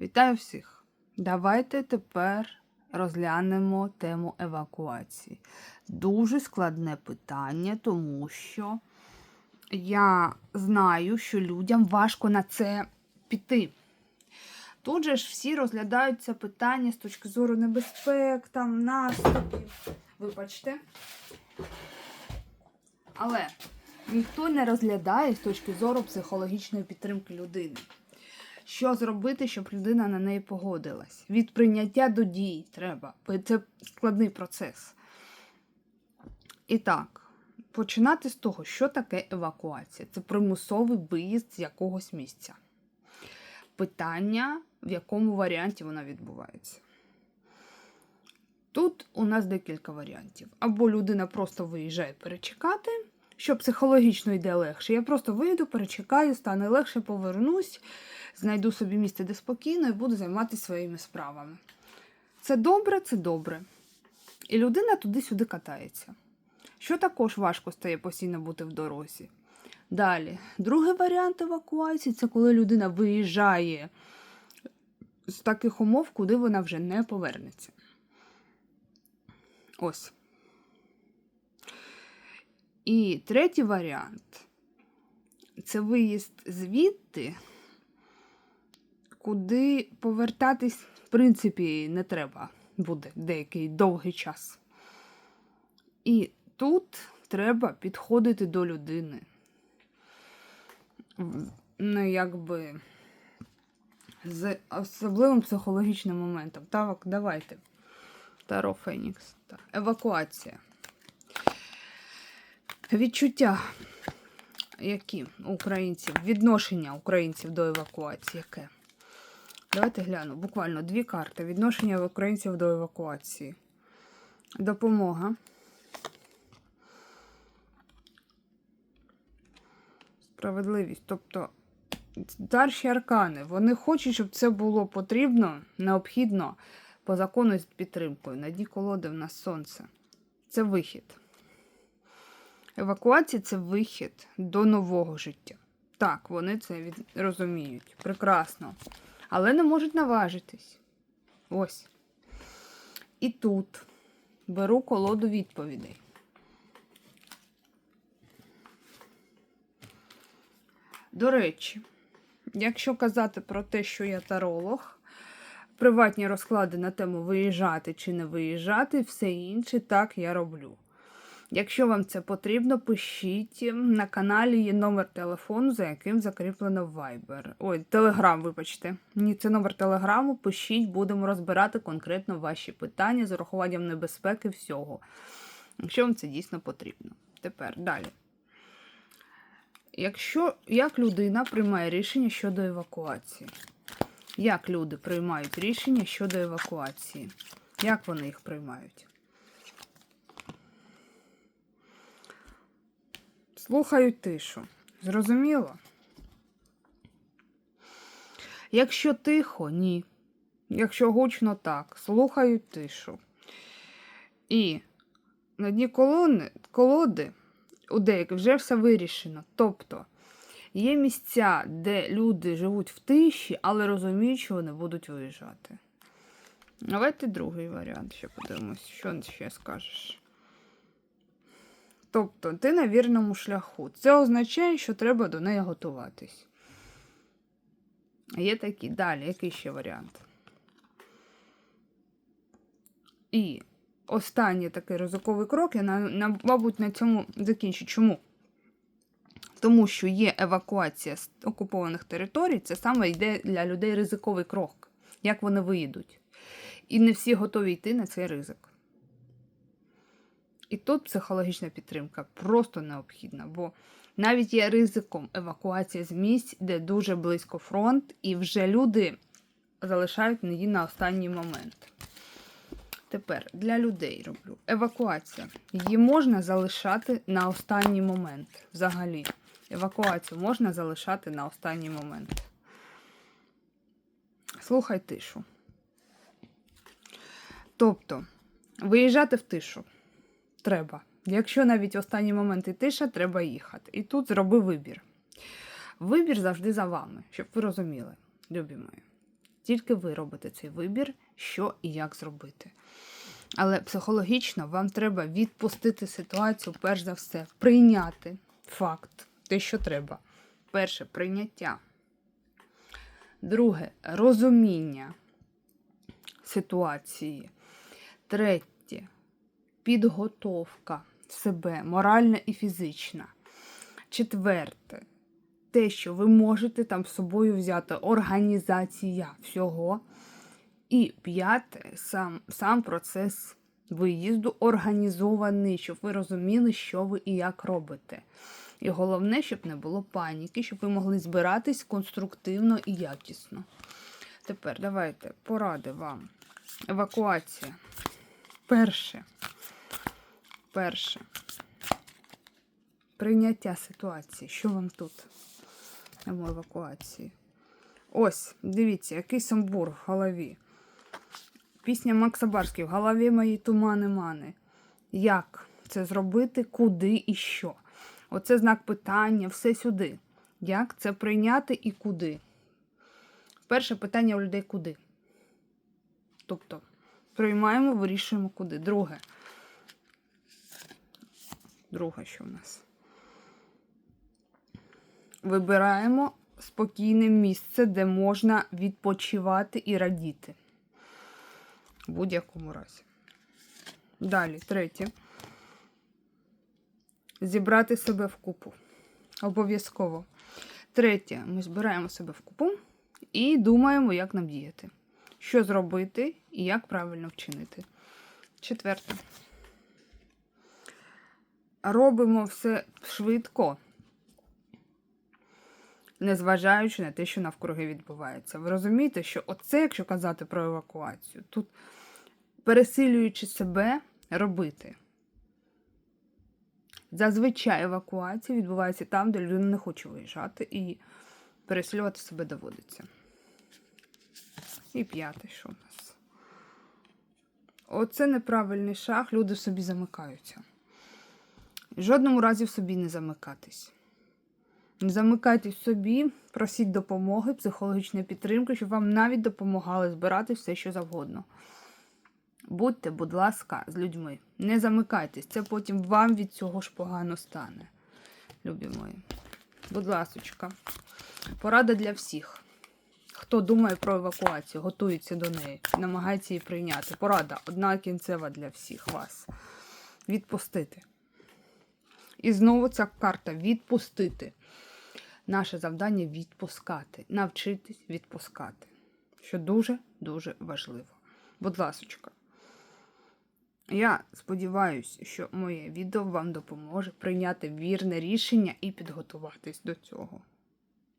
Вітаю всіх! Давайте тепер розглянемо тему евакуації. Дуже складне питання, тому що я знаю, що людям важко на це піти. Тут же ж всі розглядають це питання з точки зору небезпек, там, наступів. Вибачте. Але ніхто не розглядає з точки зору психологічної підтримки людини. Що зробити, щоб людина на неї погодилась? Від прийняття до дій треба. Це складний процес. І так, починати з того, що таке евакуація. Це примусовий виїзд з якогось місця. Питання, в якому варіанті вона відбувається. Тут у нас декілька варіантів. Або людина просто виїжджає перечекати, що психологічно йде легше. Я просто вийду, перечекаю, стане легше, повернусь, знайду собі місце, де спокійно, і буду займатися своїми справами. Це добре, це добре. І людина туди-сюди катається. Що також важко стає постійно бути в дорозі. Далі, другий варіант евакуації це коли людина виїжджає з таких умов, куди вона вже не повернеться. Ось. І третій варіант це виїзд звідти, куди повертатись, в принципі, не треба буде деякий довгий час. І тут треба підходити до людини. Ну, якби з особливим психологічним моментом. Так, давайте. Таро Фенікс. Евакуація. Відчуття, які українців, відношення українців до евакуації, яке? Давайте гляну. Буквально дві карти. Відношення українців до евакуації. Допомога. Справедливість. Тобто старші аркани, вони хочуть, щоб це було потрібно, необхідно по закону з підтримкою. На дні колоди в нас сонце. Це вихід. Евакуація це вихід до нового життя. Так, вони це від... розуміють. Прекрасно. Але не можуть наважитись. Ось. І тут беру колоду відповідей. До речі, якщо казати про те, що я таролог, приватні розклади на тему виїжджати чи не виїжджати, все інше так я роблю. Якщо вам це потрібно, пишіть. На каналі є номер телефону, за яким закріплено Viber. Ой, Telegram, вибачте. Ні, це номер телеграму. Пишіть, будемо розбирати конкретно ваші питання з урахуванням небезпеки всього. Якщо вам це дійсно потрібно. Тепер далі. Якщо як людина приймає рішення щодо евакуації? Як люди приймають рішення щодо евакуації? Як вони їх приймають? Слухають тишу. Зрозуміло? Якщо тихо, ні. Якщо гучно, так. Слухають тишу. І на дні колони, колоди у деяких вже все вирішено. Тобто є місця, де люди живуть в тиші, але розуміють, що вони будуть виїжджати. Давайте другий варіант ще подивимось, що ще скажеш. Тобто, ти на вірному шляху. Це означає, що треба до неї готуватись. Є такі. Далі, який ще варіант? І останній такий ризиковий крок, я, на, на, мабуть, на цьому закінчу. Чому? Тому що є евакуація з окупованих територій, це саме йде для людей ризиковий крок, як вони виїдуть. І не всі готові йти на цей ризик. І тут психологічна підтримка просто необхідна, бо навіть є ризиком евакуація з місць, де дуже близько фронт, і вже люди залишають її на останній момент. Тепер для людей роблю евакуація. Її можна залишати на останній момент. Взагалі. Евакуацію можна залишати на останній момент. Слухай тишу. Тобто, виїжджати в тишу треба. Якщо навіть в останній момент і тиша, треба їхати. І тут зроби вибір. Вибір завжди за вами, щоб ви розуміли, любі мої. Тільки ви робите цей вибір, що і як зробити. Але психологічно вам треба відпустити ситуацію, перш за все, прийняти факт, те, що треба. Перше прийняття. Друге розуміння ситуації. Третє підготовка себе, моральна і фізична. Четверте те, що ви можете там з собою взяти організація всього. І п'яте, сам, сам процес виїзду організований, щоб ви розуміли, що ви і як робите. І головне, щоб не було паніки, щоб ви могли збиратись конструктивно і якісно. Тепер давайте поради вам. Евакуація. Перше. Перше. Прийняття ситуації. Що вам тут? Тему евакуації. Ось, дивіться, який самбур в голові. Пісня Макса Барський в голові мої тумани мани. Як це зробити, куди і що? Оце знак питання, все сюди. Як це прийняти і куди? Перше питання у людей куди. Тобто, приймаємо, вирішуємо куди. Друге. Друге, що в нас? Вибираємо спокійне місце, де можна відпочивати і радіти. В будь-якому разі. Далі, третє. Зібрати себе в купу. Обов'язково. Третє, ми збираємо себе в купу і думаємо, як нам діяти. Що зробити і як правильно вчинити. Четверте. Робимо все швидко, незважаючи на те, що навкруги відбувається. Ви розумієте, що оце, якщо казати про евакуацію, тут пересилюючи себе, робити. Зазвичай евакуація відбувається там, де людина не хоче виїжджати, і пересилювати себе доводиться. І п'яте, що в нас? Оце неправильний шаг, люди собі замикаються. Жодному разі в собі не замикатись. Не замикайтесь в собі, просіть допомоги, психологічної підтримки, щоб вам навіть допомагали збирати все, що завгодно. Будьте, будь ласка, з людьми. Не замикайтесь, це потім вам від цього ж погано стане. Любі мої. Будь ласочка, порада для всіх. Хто думає про евакуацію, готується до неї, намагається її прийняти. Порада одна кінцева для всіх вас. Відпустити. І знову ця карта відпустити. Наше завдання відпускати, навчитись відпускати. Що дуже-дуже важливо. Будь ласочка. Я сподіваюся, що моє відео вам допоможе прийняти вірне рішення і підготуватись до цього.